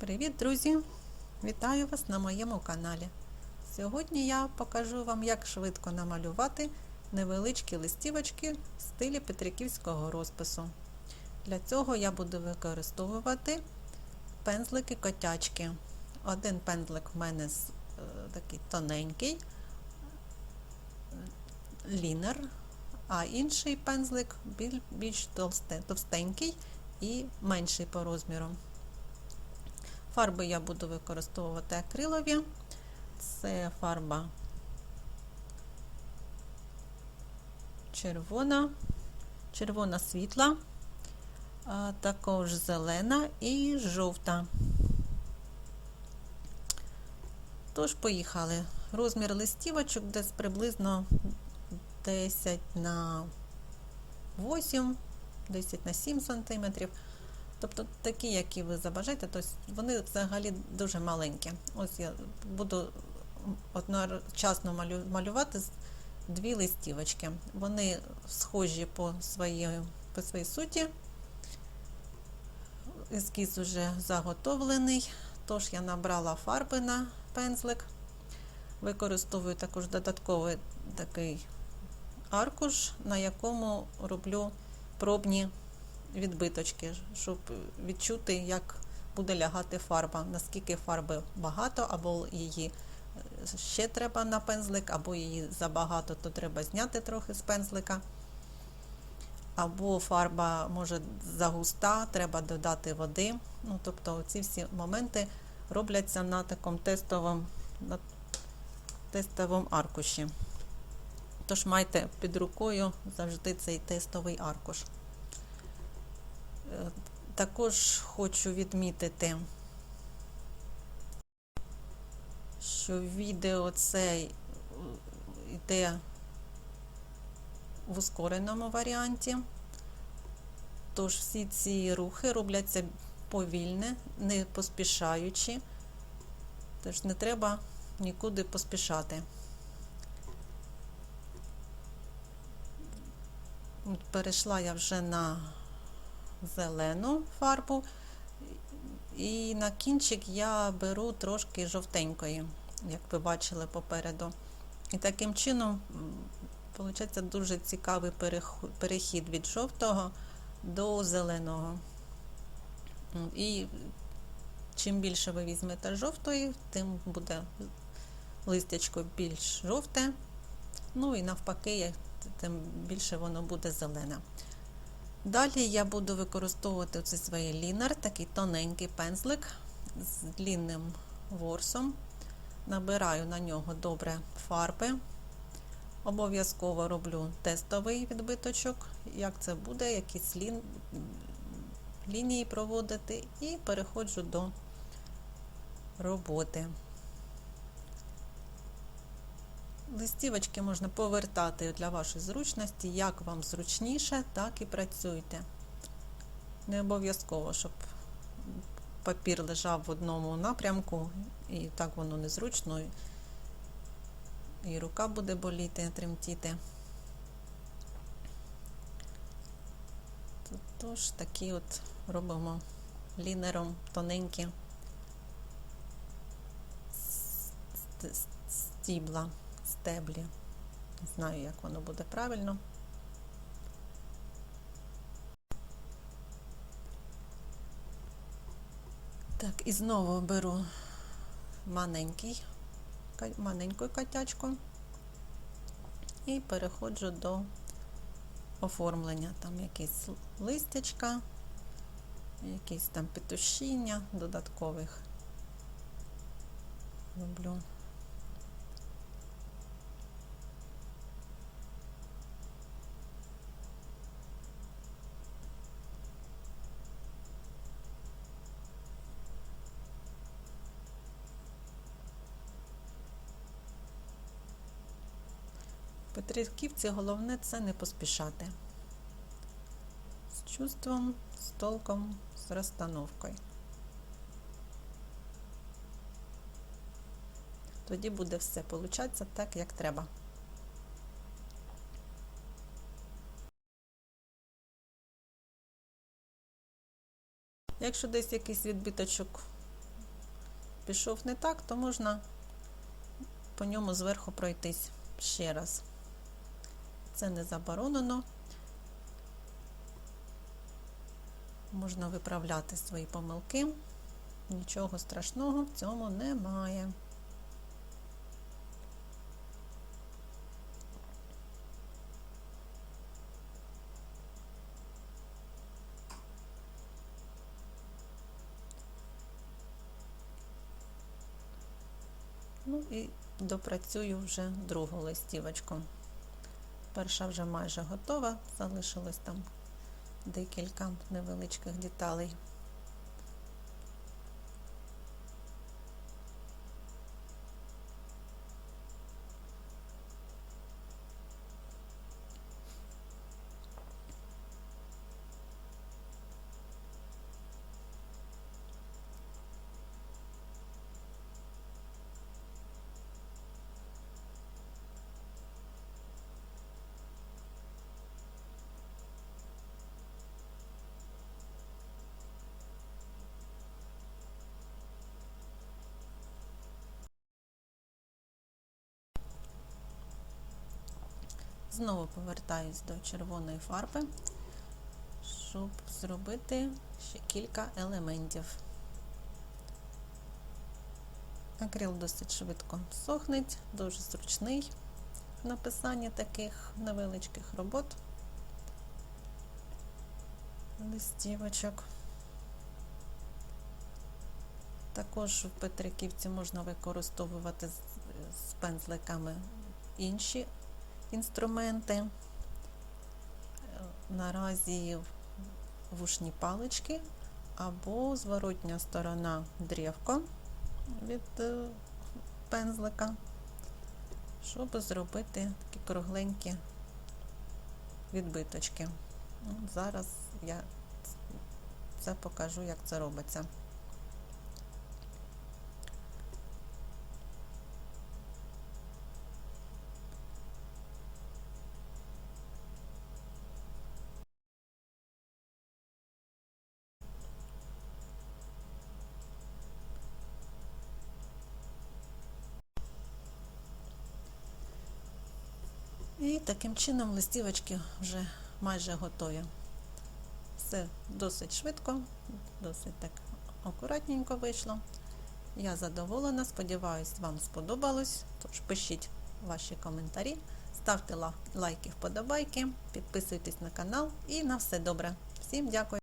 Привіт, друзі! Вітаю вас на моєму каналі. Сьогодні я покажу вам, як швидко намалювати невеличкі листівочки в стилі петриківського розпису. Для цього я буду використовувати пензлики котячки. Один пензлик в мене е, такий тоненький, лінер, а інший пензлик більш товстенький і менший по розміру. Фарби я буду використовувати акрилові. Це фарба червона, червона світла, також зелена і жовта. Тож, поїхали. Розмір листівочок десь приблизно 10 на 8, 10 на 7 сантиметрів. Тобто такі, які ви забажаєте, тобто вони взагалі дуже маленькі. Ось я буду одночасно малювати дві листівочки. Вони схожі по своїй, по своїй суті. Ескіз уже заготовлений, тож я набрала фарби на пензлик. Використовую також додатковий такий аркуш, на якому роблю пробні відбиточки, щоб відчути, як буде лягати фарба, наскільки фарби багато, або її е, ще треба на пензлик, або її забагато, то треба зняти трохи з пензлика. Або фарба може загуста, треба додати води. Ну, тобто ці всі моменти робляться на такому тестовому, на тестовому аркуші. Тож майте під рукою завжди цей тестовий аркуш. Також хочу відмітити, що відео це йде в ускореному варіанті. Тож всі ці рухи робляться повільне, не поспішаючи. Тож не треба нікуди поспішати. Перейшла я вже на зелену фарбу, і на кінчик я беру трошки жовтенької, як ви бачили попереду. І таким чином, виходить, дуже цікавий перехід від жовтого до зеленого. І чим більше ви візьмете жовтої, тим буде листячко більш жовте. Ну і навпаки, тим більше воно буде зелене. Далі я буду використовувати оцей свій лінер, такий тоненький пензлик з длінним ворсом. Набираю на нього добре фарби. Обов'язково роблю тестовий відбиточок, як це буде, якісь лін... лінії проводити, і переходжу до роботи. Листівочки можна повертати для вашої зручності, як вам зручніше, так і працюйте. Не обов'язково, щоб папір лежав в одному напрямку, і так воно незручно, і рука буде боліти, тремтіти. Тож такі от робимо лінером тоненькі ст- стібла стеблі. Не знаю, як воно буде правильно. Так, і знову беру маленький, маленьку котячку і переходжу до оформлення. Там якісь листячка, якісь там петушіння додаткових роблю. Петриківці головне це не поспішати. З чувством, з толком, з розстановкою. Тоді буде все получатися так, як треба. Якщо десь якийсь відбиточок пішов не так, то можна по ньому зверху пройтись ще раз. Це не заборонено. Можна виправляти свої помилки. Нічого страшного в цьому немає. Ну і допрацюю вже другу листівочку. Перша вже майже готова, залишилось там декілька невеличких деталей. Знову повертаюсь до червоної фарби, щоб зробити ще кілька елементів. Акрил досить швидко сохнеть, дуже зручний в написанні таких невеличких робот, листівочок. Також в Петриківці можна використовувати з, пензликами інші інструменти. Е, Наразі вушні палички або зворотня сторона дрівко від е, пензлика, щоб зробити такі кругленькі відбиточки. Зараз я це покажу, як це робиться. І таким чином листівочки вже майже готові. Все досить швидко, досить так акуратненько вийшло. Я задоволена, сподіваюсь, вам сподобалось. Тож пишіть ваші коментарі, ставте лайки, вподобайки, підписуйтесь на канал і на все добре. Всім дякую!